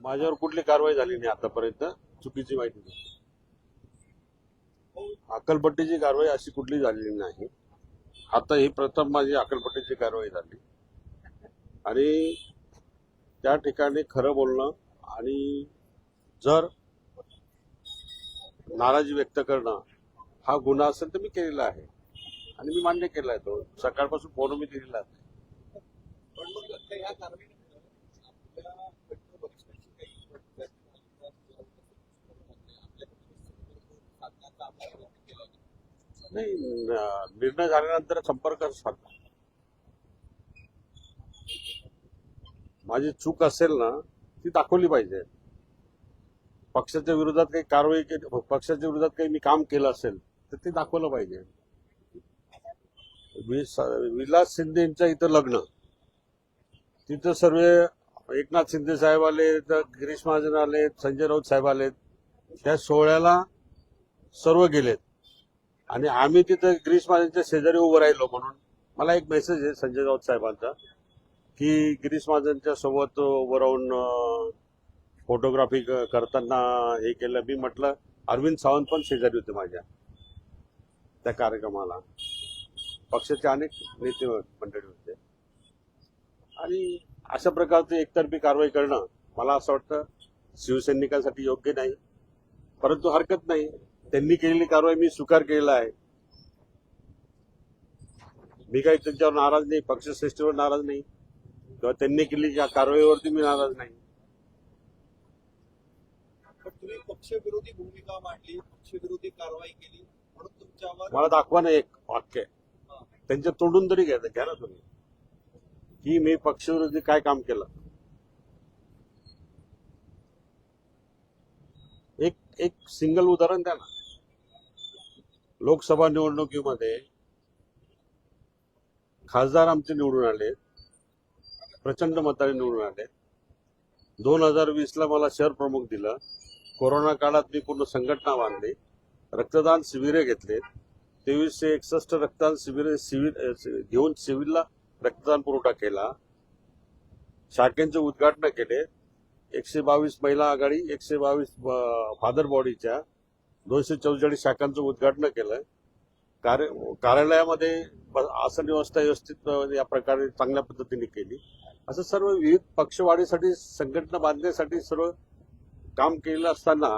माझ्यावर कुठली कारवाई झाली नाही आतापर्यंत चुकीची माहिती दिली. अक्कलपट्टीची कारवाई अशी कुठली झालेली नाही. आता ही प्रथम माझी अक्कलपट्टीची कारवाई झाली. आणि त्या ठिकाणी खरं बोलणं आणि जर नाराजी व्यक्त करणं हा गुन्हा असेल तर मी केलेला आहे. आणि मी मान्य केला आहे तो. सकाळपासून फोन मी दिलेला आहे पण मग त्या या कारवाईनंतर आपल्या घटना बघितल्याची काही साधण्याचा आपला प्रयत्न केला होता. नाही निर्णय झाल्यानंतर संपर्क साधला माझी चूक असेल ना ती दाखवली पाहिजे. पक्षाच्या विरोधात काही कारवाई केली पक्षाच्या विरोधात काही मी काम केलं असेल तर ते दाखवलं पाहिजे. वि- शिंदे विलास इथं लग्न. तिथं सर्व एकनाथ शिंदे साहेब आले तर गिरीश महाजन आले संजय राऊत साहेब आले त्या सोहळ्याला सर्व गेलेत. आणि आम्ही तिथं गिरीश महाजनच्या शेजारी उभं राहिलो म्हणून मला एक मेसेज आहे संजय राऊत साहेबांचा की गिरीश महाजनच्या सोबत उभं राहून फोटोग्राफी करताना हे केलं. मी म्हटलं अरविंद सावंत पण शेजारी होते माझ्या त्या कार्यक्रमाला. पक्षाचे अनेक नेते मंडळी होते. आणि अशा प्रकारची एकतर्फी कारवाई करणं मला असं वाटतं शिवसैनिकांसाठी योग्य नाही. परंतु हरकत नाही. त्यांनी केलेली कारवाई मी स्वीकार केलेला आहे. मी काही त्यांच्यावर नाराज नाही पक्षश्रेष्ठीवर नाराज नाही. किंवा त्यांनी केलेली या कारवाईवरती मी नाराज नाही. तुम्ही पक्षविरोधी भूमिका मांडली पक्षविरोधी कारवाई केली म्हणून तुमच्यावर मला दाखवा ना एक वाक्य. त्यांच्या तोडून तरी घ्या घ्या ना तुम्ही. की मी पक्षविरोधी काय काम केलं? एक एक सिंगल उदाहरण द्या ना. लोकसभा निवडणुकीमध्ये खासदार आमचे निवडून आले. प्रचंड मताने निवडून आले. दोन हजार वीस ला मला शहर प्रमुख दिलं. कोरोना काळात मी पूर्ण संघटना बांधली. रक्तदान शिबिरे घेतले. तेवीसशे एकसष्ट रक्तदान शिबिरे शिबिर घेऊन सिव्हिलला रक्तदान पुरवठा केला. शाखेंचे उद्घाटन केले. एकशे बावीस महिला आघाडी एकशे बावीस फादर बॉडीच्या दोनशे चौवेचाळीस शाखांचं उद्घाटन केलं कार्य कार्यालयामध्ये आसन व्यवस्था व्यवस्थित या प्रकारे चांगल्या पद्धतीने केली. असं सर्व विविध पक्षवाढीसाठी संघटना बांधण्यासाठी सर्व काम केलेलं असताना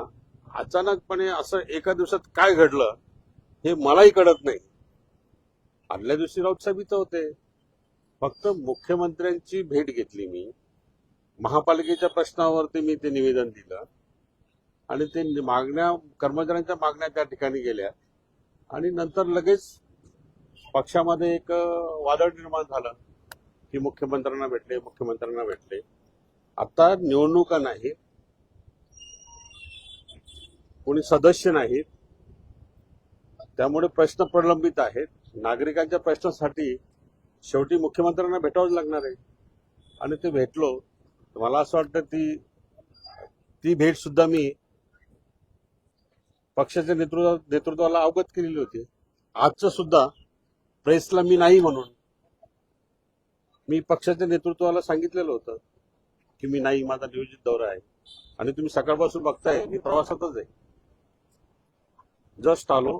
अचानकपणे असं एका दिवसात काय घडलं हे मलाही कळत नाही. आदल्या दिवशी राऊत साहेब इथं होते. फक्त मुख्यमंत्र्यांची भेट घेतली मी. महापालिकेच्या प्रश्नावरती मी ते निवेदन दिलं. आणि ते मागण्या कर्मचाऱ्यांच्या मागण्या त्या ठिकाणी गेल्या. आणि नंतर लगेच पक्षामध्ये एक वादळ निर्माण झालं की मुख्यमंत्र्यांना भेटले मुख्यमंत्र्यांना भेटले. आता निवडणुका नाहीत. कोणी सदस्य नाहीत. त्यामुळे प्रश्न प्रलंबित आहेत. नागरिकांच्या प्रश्नासाठी शेवटी मुख्यमंत्र्यांना भेटावंच लागणार आहे. आणि ते भेटलो. मला असं वाटतं ती ती भेट सुद्धा मी पक्षाच्या नेतृत्वा नेतृत्वाला अवगत केलेली होती. आजचं सुद्धा प्रेसला मी नाही म्हणून मी पक्षाच्या नेतृत्वाला सांगितलेलं होतं की मी नाही माझा नियोजित दौरा आहे. आणि तुम्ही सकाळपासून बघताय मी प्रवासातच आहे. जस्ट आलो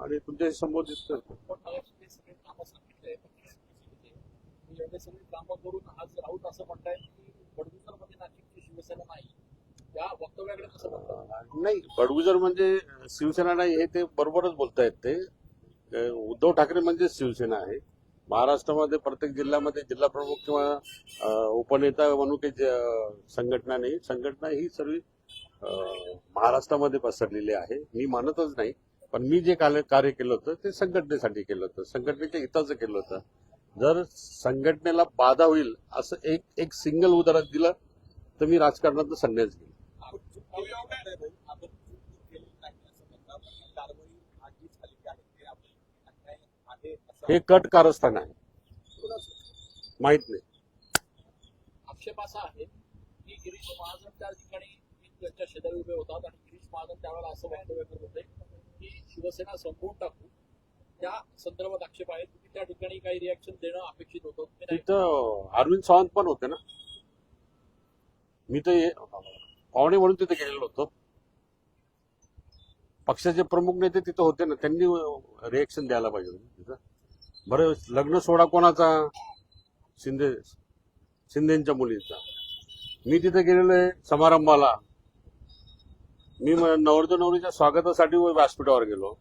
आणि तुमच्याशी संबोधित करतो एवढे सगळे कामं करून आज राऊत असं म्हणताय की नाशिकची शिवसेना नाही. नाही बडगुजर म्हणजे शिवसेना नाही हे ते बरोबरच बोलतायत ते. उद्धव ठाकरे म्हणजे शिवसेना आहे. महाराष्ट्रामध्ये प्रत्येक जिल्ह्यामध्ये जिल्हा प्रमुख किंवा उपनेता म्हणून काही संघटना नाही. संघटना ही सर्व महाराष्ट्रामध्ये पसरलेली आहे. मी मानतच नाही. पण मी जे कार्य केलं होतं ते संघटनेसाठी केलं होतं. संघटनेच्या हिताचं केलं होतं. जर संघटनेला बाधा होईल असं एक एक सिंगल उदाहरण दिलं तर मी राजकारणात संन्यास घेईन. ही हे कट कारस्थान आहे? माहीत नाही. आक्षेप असा आहे की गिरीश महाजन त्या ठिकाणी त्यांच्या शेजारी उभे होतात आणि गिरीश महाजन त्यावेळेला असं वक्तव्य करत होते की शिवसेना संपवून टाकू. त्या संदर्भात आक्षेप आहे. तुम्ही त्या ठिकाणी काही रिॲक्शन देणं अपेक्षित होतं. तिथं अरविंद सावंत पण होते ना. मी तर पाहुणे म्हणून तिथे गेलेलो होतो. पक्षाचे प्रमुख नेते तिथं होते ना त्यांनी रिएक्शन द्यायला पाहिजे तिथं. बरं लग्न सोहळा कोणाचा? शिंदे शिंदेच्या मुलीचा. मी तिथे गेलेलो आहे समारंभाला. मी म- नवरदेव नवरीच्या स्वागतासाठी व्यासपीठावर गेलो.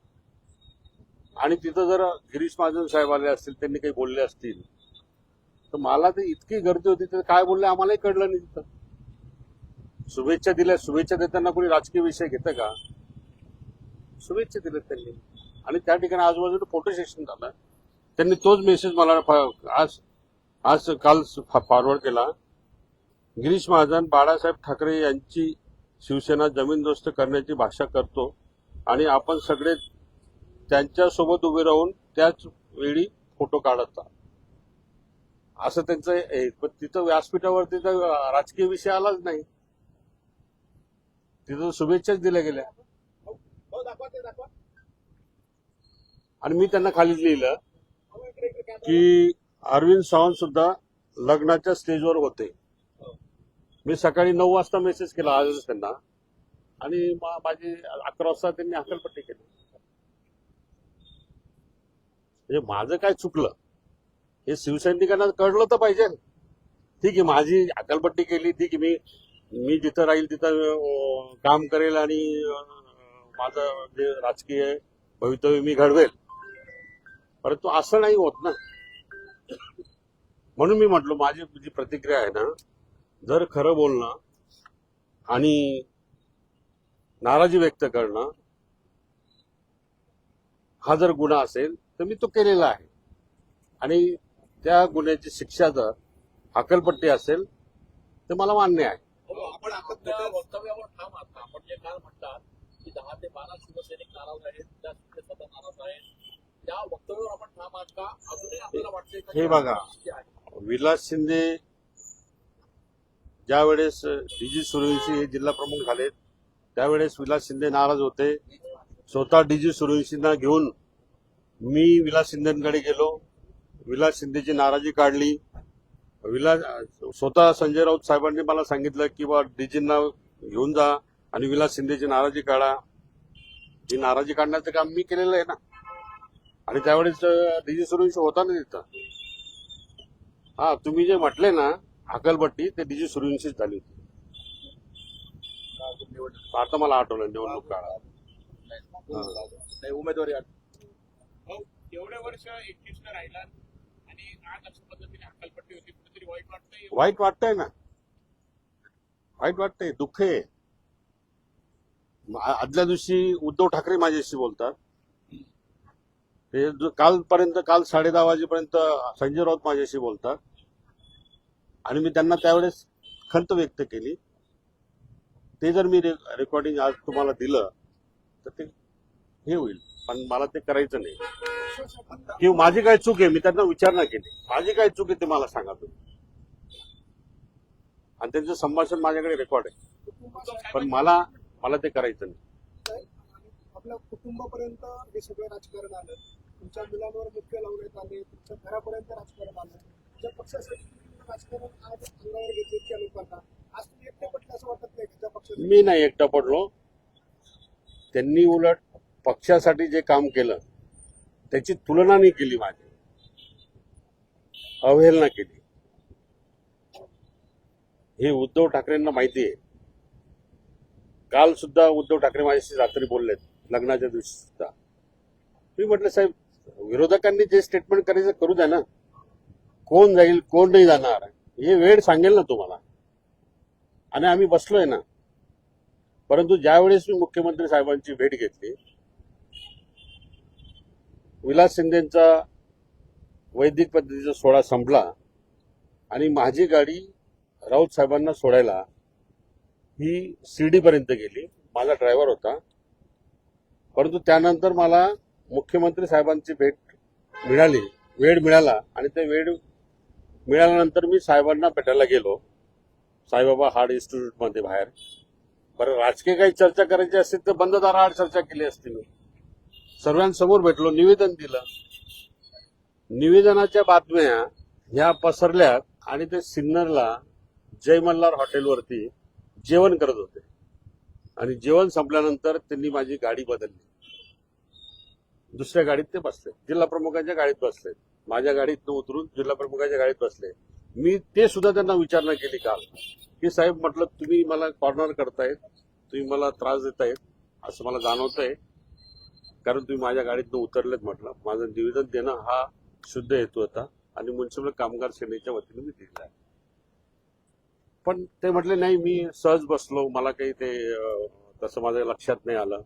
आणि तिथं जर गिरीश महाजन साहेब आले असतील त्यांनी काही बोलले असतील तर मला ते इतकी गर्दी होती तर काय बोलले आम्हालाही कळलं नाही तिथं. शुभेच्छा दिल्या शुभेच्छा देताना कोणी राजकीय विषय घेतं का? शुभेच्छा दिल्यात त्यांनी. आणि त्या ठिकाणी आजूबाजूला फोटो सेशन झालं. त्यांनी तोच मेसेज मला आज आज काल फॉरवर्ड केला. गिरीश महाजन बाळासाहेब ठाकरे यांची शिवसेना जमीनदोस्त करण्याची भाषा करतो. आणि आपण सगळे त्यांच्यासोबत उभे राहून त्याच वेळी फोटो काढत. असं त्यांचं पण तिथं व्यासपीठावरती तर राजकीय विषय आलाच नाही. तिथं शुभेच्छाच दिल्या गेल्या. आणि मी त्यांना खाली लिहिलं की अरविंद सावंत सुद्धा लग्नाच्या स्टेजवर होते. मी सकाळी नऊ वाजता मेसेज केला आज त्यांना. आणि माझी अकरा वाजता त्यांनी हकलपट्टी केली. म्हणजे माझं काय चुकलं? हे शिवसैनिकांना कळलं तर पाहिजे. ठीक आहे माझी अकलपट्टी केली. ठीक आहे मी मी जिथं राहील तिथं काम करेल आणि माझं जे राजकीय भवितव्य मी घडवेल. परंतु असं नाही होत ना. म्हणून मी म्हटलो माझी जी प्रतिक्रिया आहे ना जर खरं बोलणं आणि नाराजी व्यक्त करणं हा जर गुन्हा असेल तर मी तो केलेला आहे. आणि त्या गुन्ह्याची शिक्षा जर हकलपट्टी असेल तर मला मान्य आहे. हो, आपण वक्तव्यावर ठाम आहात का? आपण जे काल म्हणतात की दहा ते बारा शिवसैनिक नाराज आहेत त्या शिवसेना नाराज आहेत त्या वक्तव्यावर आपण ठाम आहात का अजूनही आपल्याला वाटते का हे की बघा. विलास शिंदे ज्या वेळेस डीजी सूर्यवंशी हे जिल्हा प्रमुख झाले त्यावेळेस विलास शिंदे नाराज होते स्वतः डीजी सूर्यवंशींना घेऊन मी विलास शिंदेकडे गेलो विलास शिंदेची नाराजी काढली विलास स्वतः संजय राऊत साहेबांनी मला सांगितलं की बा डीजींना घेऊन जा आणि विलास शिंदेची नाराजी काढा. ही नाराजी काढण्याचं काम मी केलेलं आहे ना. आणि त्यावेळेस डीजी सूर्यवंशी होता ना तिथं. हा तुम्ही जे म्हटले ना अकलपट्टी ते डीजी सूर्यवंशीच झाली होती. आता मला आठवलं निवडणूक काळात. नाही उमेदवारी हो, एवढे वर्ष एकटीच राहिला आणि आज अशा पद्धतीने वाईट वाटतंय ना. वाईट वाटतंय दुःख आहे. आदल्या दिवशी उद्धव ठाकरे माझ्याशी बोलतात. ते कालपर्यंत काल साडे दहा वाजेपर्यंत संजय राऊत माझ्याशी बोलतात. आणि मी त्यांना त्यावेळेस खंत व्यक्त केली. ते जर मी रे- रेकॉर्डिंग आज तुम्हाला दिलं तर ते हे होईल. पण मला ते करायचं नाही. किंवा माझी काय चूक आहे मी त्यांना विचारणा केली. माझी काय चूक आहे ते मला सांगा तुम्ही. आणि त्यांचं संभाषण माझ्याकडे रेकॉर्ड आहे. पण मला मला ते करायचं नाही. आपल्या कुटुंबापर्यंत हे सगळं राजकारण आलं. तुमच्या मुलांवर मुख्य लावण्यात आले तुमच्या घरापर्यंत राजकारण आलं. ज्या पक्षासाठी राजकारण आज अंगावर घेतले त्या लोकांना. आज तुम्ही एकटे पटले असं वाटत नाही त्या पक्षासाठी? मी नाही एकटा पडलो. त्यांनी उलट पक्षासाठी जे काम केलं त्याची तुलना नाही केली माझी. अवहेलना केली. हे उद्धव ठाकरेंना माहिती आहे. काल सुद्धा उद्धव ठाकरे माझ्याशी रात्री बोललेत लग्नाच्या दिवशी सुद्धा. मी म्हटलं साहेब विरोधकांनी जे स्टेटमेंट करायचं करू द्या ना. कोण जाईल कोण नाही जाणार हे वेळ सांगेल ना तुम्हाला. आणि आम्ही बसलोय ना. परंतु ज्यावेळेस मी मुख्यमंत्री साहेबांची भेट घेतली विलास शिंदेचा वैदिक पद्धतीचा सोहळा संपला आणि माझी गाडी राऊत साहेबांना सोडायला ही शिर्डीपर्यंत गेली. माझा ड्रायव्हर होता. परंतु त्यानंतर मला मुख्यमंत्री साहेबांची भेट मिळाली. वेळ मिळाला आणि ते वेळ मिळाल्यानंतर मी साहेबांना भेटायला गेलो. साईबाबा हार्ड इन्स्टिट्यूटमध्ये बाहेर. बरं राजकीय काही चर्चा करायची असेल तर बंद दाराआड चर्चा केली असती मी. सर्वांसमोर भेटलो निवेदन दिलं. निवेदनाच्या बातम्या ह्या पसरल्यात आणि ते सिन्नरला जय मल्हार हॉटेलवरती जेवण करत होते. आणि जेवण संपल्यानंतर त्यांनी माझी गाडी बदलली. दुसऱ्या गाडीत ते बसले. जिल्हा प्रमुखांच्या गाडीत बसले. माझ्या गाडीत उतरून जिल्हा प्रमुखांच्या गाडीत बसले. मी ते सुद्धा त्यांना विचारणा केली काल. की साहेब म्हटलं तुम्ही मला कॉर्नर करतायत तुम्ही मला त्रास देतायत असं मला जाणवत आहे कारण तुम्ही माझ्या गाडीतनं उतरलेत म्हटलं. माझं निवेदन देणं हा शुद्ध हेतू होता. आणि म्युन्सिपल कामगार सेनेच्या वतीने मी दिलेला आहे. पण ते म्हटले नाही मी सहज बसलो. मला काही ते तसं माझ्या लक्षात नाही आलं.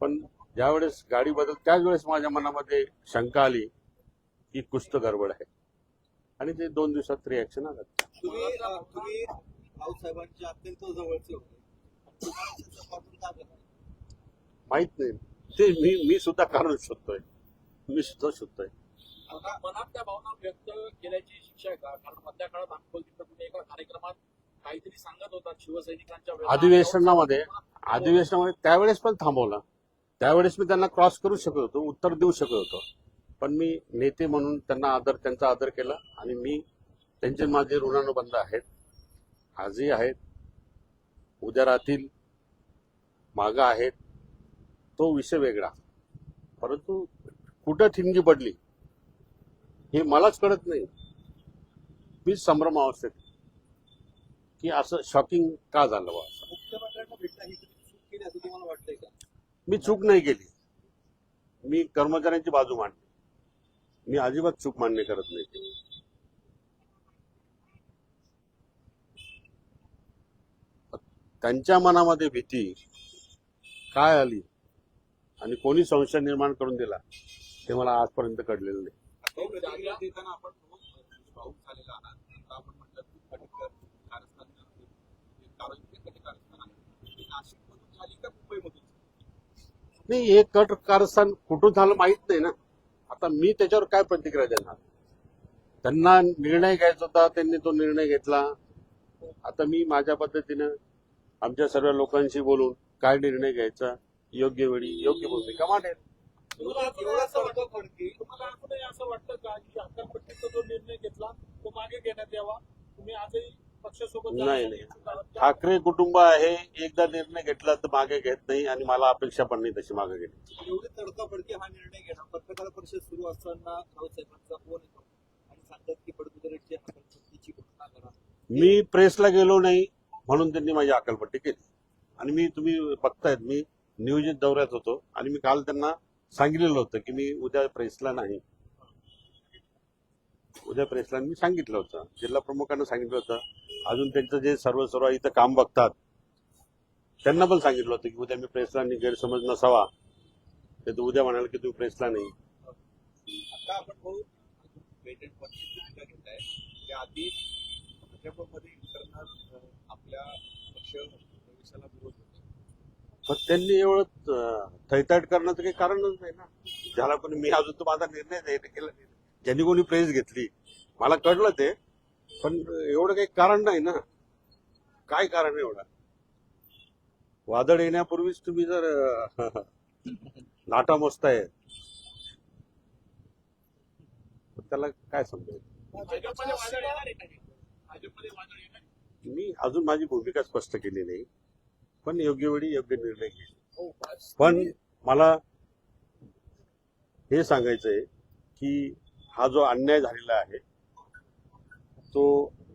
पण ज्यावेळेस गाडी बदल त्याच वेळेस माझ्या मनामध्ये शंका आली की कुस्त गडबड आहे. आणि ते दोन दिवसात रिॲक्शन आलं? माहीत नाही. ते मी मी सुद्धा कारण शोधतोय. मी सुद्धा शोधतोय. मनात त्या भावना व्यक्त केल्याची शिक्षा आहे का? कारण मधल्या काळात अकोल तिथं तुम्ही एका कार्यक्रमात काहीतरी सांगत होता शिवसैनिकांच्या अधिवेशनामध्ये अधिवेशनामध्ये त्यावेळेस पण थांबवलं. त्यावेळेस मी त्यांना क्रॉस करू शकत होतो उत्तर देऊ शकत होतो. पण मी नेते म्हणून त्यांना आदर त्यांचा आदर केला आणि मी त्यांचे माझे ऋणानुबंध आहेत आजही आहेत उद्या राहतील मागं आहेत तो विषय वेगळा. परंतु कुठं ठिणगी पडली हे मलाच कळत नाही. मी संभ्रम अवस्थेत की असं शॉकिंग का झालं बा मी चूक नाही केली. मी कर्मचाऱ्यांची बाजू मांडली. मी अजिबात चूक मान्य करत नाही त्यांच्या मनामध्ये भीती काय आली? आणि कोणी संशय निर्माण करून दिला? ते मला आजपर्यंत कळलेलं नाही. देताना आपण पाऊस झालेला आहात आपण म्हटलं नाही हे कट कारस्थान कुठून झालं माहीत नाही ना. आता मी त्याच्यावर काय प्रतिक्रिया देणार? त्यांना निर्णय घ्यायचा होता त्यांनी तो निर्णय घेतला. आता मी माझ्या पद्धतीनं आमच्या सर्व लोकांशी बोलून काय निर्णय घ्यायचा? योग्य वेळी योग्य भूमिका मांडेल तुम्हाला असं वाटतं तडका फडकी तुम्हाला अजूनही असं वाटतं का की अक्कलपट्टीचा जो निर्णय घेतला तो मागे घेण्यात यावा? तुम्ही आजही पक्षासोबत नाही नाही. ठाकरे कुटुंब आहे एकदा निर्णय घेतला तर मागे घेत नाही आणि मला अपेक्षा पण नाही तशी मागे घेण्याची. एवढी तडकाफडकी हा निर्णय घेणं पत्रकार परिषद सुरू असताना राऊतसाहेबांचा फोन येतो आणि सांगतात की पडकुदरेटची अकलपट्टीची घोषणा करा. मी प्रेसला गेलो नाही म्हणून त्यांनी माझी अकलपट्टी केली. आणि मी तुम्ही बघतायत मी नियोजित दौऱ्यात होतो आणि मी काल त्यांना सांगितलेलं होतं की मी उद्या प्रेसला नाही. उद्या प्रेसला मी सांगितलं होतं. जिल्हा प्रमुखांना सांगितलं होतं. अजून त्यांचं जे सर्व सर्व इथं काम बघतात त्यांना पण सांगितलं होतं की उद्या मी प्रेसला आणि गैरसमज नसावा. ते तर उद्या म्हणाल की तुम्ही प्रेसला नाही. आता आपण भाऊ पेटेंट पद्धतीची भूमिका भाजपमध्ये इंटरनल आपल्या पक्ष पण त्यांनी एवढं थैताट करण्याचं काही कारणच नाही ना. ज्याला पण मी अजून तो माझा निर्णय नाही केला. नाही. ज्यांनी कोणी प्रेस घेतली मला कळलं ते पण एवढं काही कारण नाही ना. काय कारण एवढं? वादळ येण्यापूर्वीच तुम्ही जर लाटा मोजताय त्याला काय समजेल? मी अजून माझी भूमिका स्पष्ट केली नाही. पण योग्य वेळी योग्य निर्णय घेईल हो. पण मला हे सांगायचंय की हा जो अन्याय झालेला आहे तो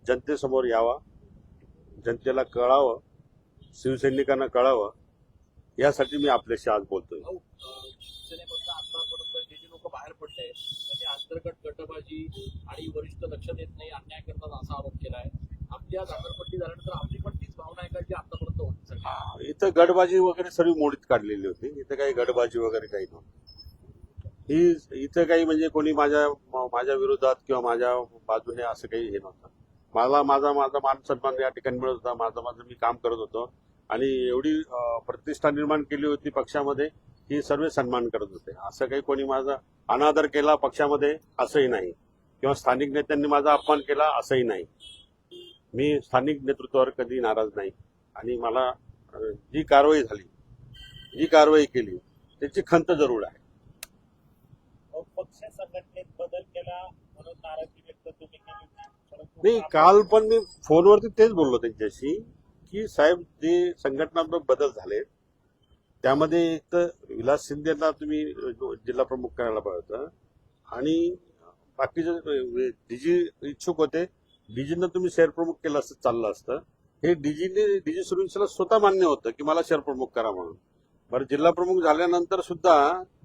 जनतेसमोर यावा जनतेला कळावं शिवसैनिकांना कळावं यासाठी मी आपल्याशी आज बोलतोय बाहेर पडले अंतर्गत गटबाजी आणि वरिष्ठ लक्ष देत नाही अन्याय करतात असा आरोप केला आहे आपल्या आज झाल्यानंतर आपली पण तीच भावना आहे का जी आतापर्यंत होती इथं गडबाजी वगैरे सर्व मोडीत काढलेली होती. इथं काही गडबाजी वगैरे काही नव्हती. ही इथं काही म्हणजे कोणी माझ्या माझ्या विरोधात किंवा माझ्या बाजूने असं काही हे नव्हतं. मला माझा माझा मान सन्मान या ठिकाणी मिळत होता. माझं माझं मी काम करत होतो. आणि एवढी प्रतिष्ठा निर्माण केली होती पक्षामध्ये की सर्व सन्मान करत होते. असं काही कोणी माझा अनादर केला पक्षामध्ये असंही नाही. किंवा स्थानिक नेत्यांनी माझा अपमान केला असंही नाही. मी स्थानिक नेतृत्वावर कधी नाराज नाही. आणि मला जी कारवाई झाली जी कारवाई केली त्याची खंत जरूर आहे. पक्ष संघटनेत बदल केला म्हणून नाराजी व्यक्त तुम्ही केली. होती नाही काल पण मी फोनवरती तेच बोललो त्यांच्याशी की साहेब जे संघटनात्मक बदल झाले त्यामध्ये एक तर विलास शिंदेना तुम्ही जिल्हा प्रमुख करायला पाहिजे होतं. आणि बाकीचे डीजी इच्छुक होते डीजींना तुम्ही शहर प्रमुख केलं असतं चाललं असतं. हे डीजीने डीजी सुरक्षेला स्वतः मान्य होतं की मला शहर प्रमुख करा म्हणून. बरं जिल्हा प्रमुख झाल्यानंतर सुद्धा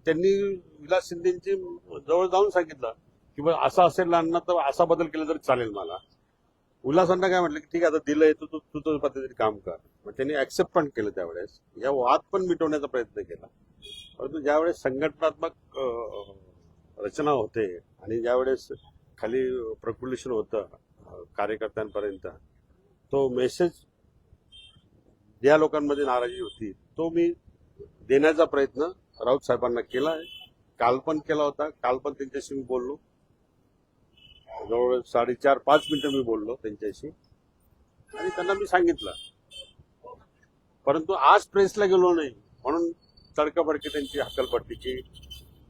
त्यांनी विलास शिंदेची जवळ जाऊन सांगितलं की बरं असं असेल अण्णा तर असा बदल केला तरी चालेल मला. उल्हासांना काय म्हटलं की ठीक आहे आता दिलंय तू तू तू तुझ्या पद्धतीने काम कर. मग त्यांनी ऍक्सेप्ट पण केलं त्यावेळेस. या वाद पण मिटवण्याचा प्रयत्न केला. परंतु ज्यावेळेस संघटनात्मक रचना होते आणि ज्यावेळेस खाली प्रक्युलेशन होतं कार्यकर्त्यांपर्यंत. तो मेसेज ज्या लोकांमध्ये नाराजी होती. तो मी देण्याचा प्रयत्न राऊत साहेबांना केला आहे. काल पण केला होता. काल पण त्यांच्याशी मी बोललो. जवळ साडेचार पाच मिनिटं मी बोललो त्यांच्याशी. आणि त्यांना मी सांगितलं. परंतु आज प्रेसला गेलो नाही. म्हणून तडकाफडकी त्यांची हकलपट्टीची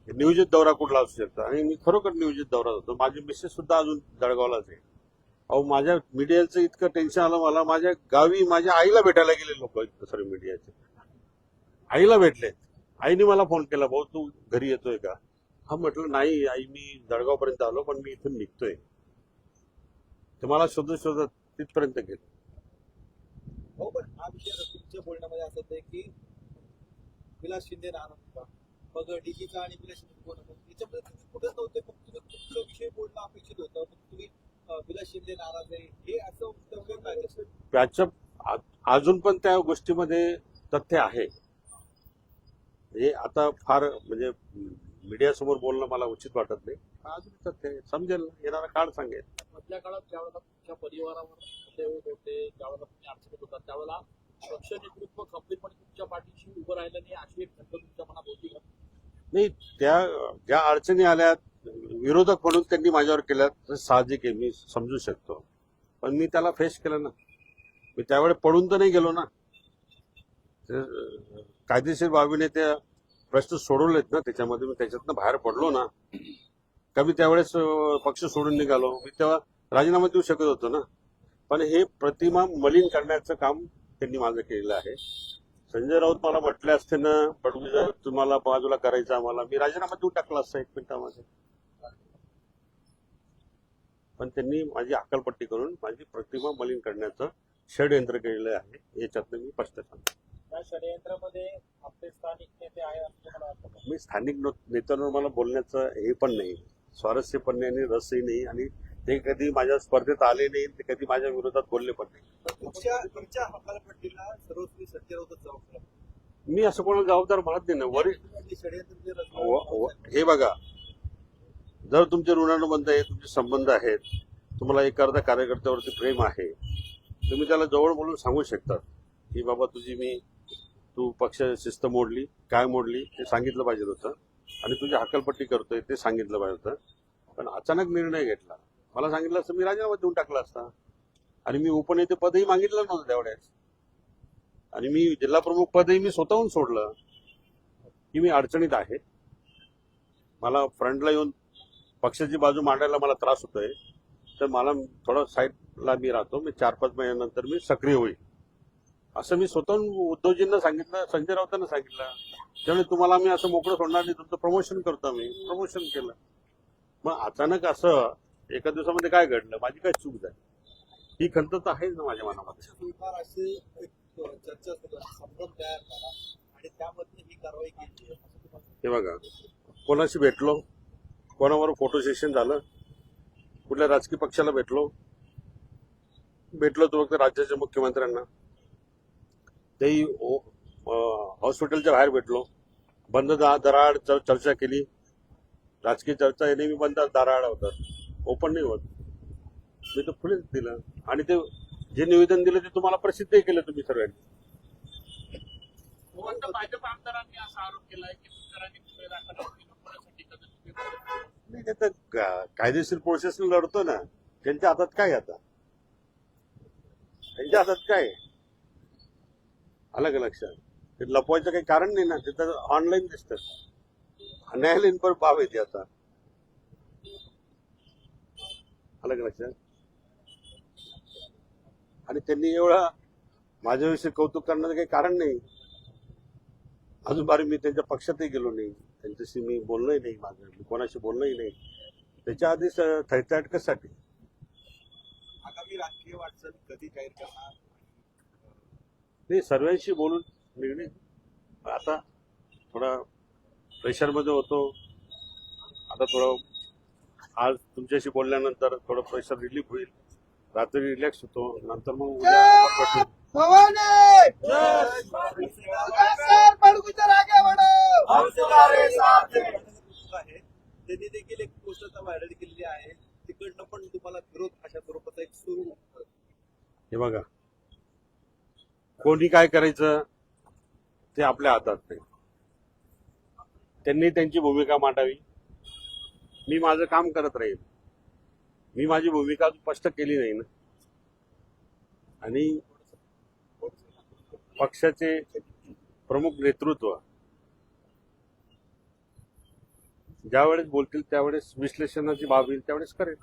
नियोजित दौरा कुठला असू शकतो? आणि मी खरोखर नियोजित दौरा होतो. माझी मिसेस सुद्धा अजून जळगावलाच आहे अहो माझ्या मीडियाचं इतकं टेन्शन आलं मला. माझ्या गावी माझ्या आईला भेटायला गेले लोक सॉरी मीडियाचे. आईला भेटले. आईने मला फोन केला भाऊ तू घरी येतोय का? हा म्हटलं नाही आई मी जळगावपर्यंत आलो पण मी इथून निघतोय. तर मला शोधत शोधत तिथपर्यंत गेलो. हो पण हा विषय तुमच्या बोलण्यामध्ये असं होतं की विलास शिंदे राहणार होता. मग डीजीचा आणि विलास शिंदे कोण होतं? तुम्ही नव्हते. फक्त तुम्ही बोलणं अपेक्षित होतं. तुम्ही विलास शिंदे नाराज आहे. हे असं वक्तव्य काय त्याच्या अजून पण त्या गोष्टीमध्ये तथ्य आहे. हे आता फार म्हणजे मीडिया समोर बोलणं मला उचित वाटत नाही. अजून तथ्य. समजेल येणारा काळ सांगेल. मधल्या काळात ज्यावेळेला तुमच्या परिवारावर होत ज्यावेळेला तुम्ही अडचणीत होता त्यावेळेला पक्ष नेतृत्व खंबीरपणे तुमच्या पाठीशी उभं राहिलं नाही अशी एक खंत तुमच्या मनात होती नाही त्या ज्या अडचणी आल्या विरोधक म्हणून त्यांनी माझ्यावर केल्या तर साहजिक आहे मी समजू शकतो. पण मी त्याला फेस केलं ना. मी त्यावेळेस पडून तर नाही गेलो ना. कायदेशीर बाबीने ते प्रश्न सोडवलेत ना त्याच्यामध्ये मी त्याच्यातनं बाहेर पडलो ना का मी त्यावेळेस पक्ष सोडून निघालो. मी तेव्हा राजीनामा देऊ शकत होतो ना. पण हे प्रतिमा मलिन करण्याचं काम त्यांनी माझं केलेलं आहे. संजय राऊत मला म्हटले असते ना पडवी तुम्हाला बाजूला करायचं आम्हाला. मी राजीनामा देऊ टाकला असता एक मिनिटामध्ये. पण त्यांनी माझी अक्कलपट्टी करून माझी प्रतिमा मलिन करण्याचं षडयंत्र केलेलं आहे. याच्यातनं मी स्पष्ट सांगतो. या षडयंत्रामध्ये आपले स्थानिक नेते आहे असं मला वाटतं का? मी स्थानिक नेत्यांवर मला बोलण्याचं हे पण नाही. स्वारस्य पण नाही आणि रसही नाही आणि ते कधी माझ्या स्पर्धेत आले नाही ते कधी माझ्या विरोधात बोलले पण नाही. मी असं कोणाला जबाबदार म्हणत नाही ना. वरील आहे. षडयंत्र जे व- व- रचलं हे बघा जर तुमचे ऋणानुबंध आहे तुमचे संबंध आहेत तुम्हाला एखाद्या कार्यकर्त्यावरती प्रेम आहे तुम्ही त्याला जवळ बोलून सांगू शकता की बाबा तुझी मी तू पक्ष शिस्त मोडली काय मोडली ते सांगितलं पाहिजे होतं. आणि तुझी हकलपट्टी करतोय ते सांगितलं पाहिजे होतं. पण अचानक निर्णय घेतला. मला सांगितलं असतं मी राजीनामा देऊन टाकला असता. आणि मी उपनेते पदही मागितलं नव्हतं तेवढ्याच. आणि मी जिल्हा प्रमुख पदही मी स्वतःहून सोडलं. की मी अडचणीत आहे. मला फ्रंटला येऊन पक्षाची बाजू मांडायला मला त्रास होतोय. तर मला थोडं साईडला मी राहतो. मी चार पाच महिन्यानंतर मी सक्रिय होईल. असं मी स्वतःहून उद्धवजींना सांगितलं संजय राऊतांना सांगितलं. त्यामुळे तुम्हाला मी असं मोकळं सोडणार नाही तुमचं प्रमोशन करतो मी प्रमोशन केलं. मग अचानक असं एका दिवसामध्ये काय घडलं? माझी काय चूक झाली? ही खंत तर आहेच ना माझ्या मनामध्ये. हे बघा. कोणाशी भेटलो? कोणावर फोटो सेशन झालं कुठल्या राजकीय पक्षाला भेटलो भेटलो तो फक्त राज्याच्या मुख्यमंत्र्यांना. तेही हॉस्पिटलच्या बाहेर भेटलो. बंद दा- दराड चर- चर्चा केली. राजकीय चर्चा हे नेहमी बंद दाराड होतात. ओपन नाही होत. मी तर फुलेच दिलं. आणि ते जे निवेदन दिलं ते तुम्हाला प्रसिद्धही केलं तुम्ही सर्वांनी. हो, भाजप आमदारांनी असा आरोप केलाय की नाही ते तर कायदेशीर प्रोसेस लढतो ना त्यांच्या हातात काय आता? त्यांच्या हातात काय? आहे? आलं का लक्षात? ते लपवायचं काही कारण नाही ना ते तर ऑनलाईन दिसतं न्यायालयीन पण बाब येते आता. आलं का लक्षात? आणि त्यांनी एवढा माझ्याविषयी कौतुक करण्याचं काही कारण नाही. अजून बारी मी त्यांच्या पक्षातही गेलो नाही. त्यांच्याशी मी बोललोही नाही माझं मी कोणाशी बोललोही नाही. त्याच्या आधीच थैताट कशासाठी आगामी राजकीय वाटचाल कधी जाहीर करणार? नाही सर्वांशी बोलून निर्णय. आता थोडा प्रेशरमध्ये होतो. आता थोडं आज तुमच्याशी बोलल्यानंतर थोडं प्रेशर रिलीफ होईल. रात्री रिलॅक्स होतो. नंतर मग उद्या त्यांनी देखील एक गोष्ट आता व्हायरल केलेली आहे. तिकडनं पण तुम्हाला विरोध अशा स्वरूपाचा एक सुरू हे बघा. कोणी काय करायचं? ते आपल्या हातात नाही त्यांनी त्यांची भूमिका मांडावी. मी माझं काम करत राहील. मी माझी भूमिका स्पष्ट केली नाही ना. आणि पक्षाचे प्रमुख नेतृत्व ज्यावेळेस बोलतील त्यावेळेस विश्लेषणाची बाब येईल त्यावेळेस करेल.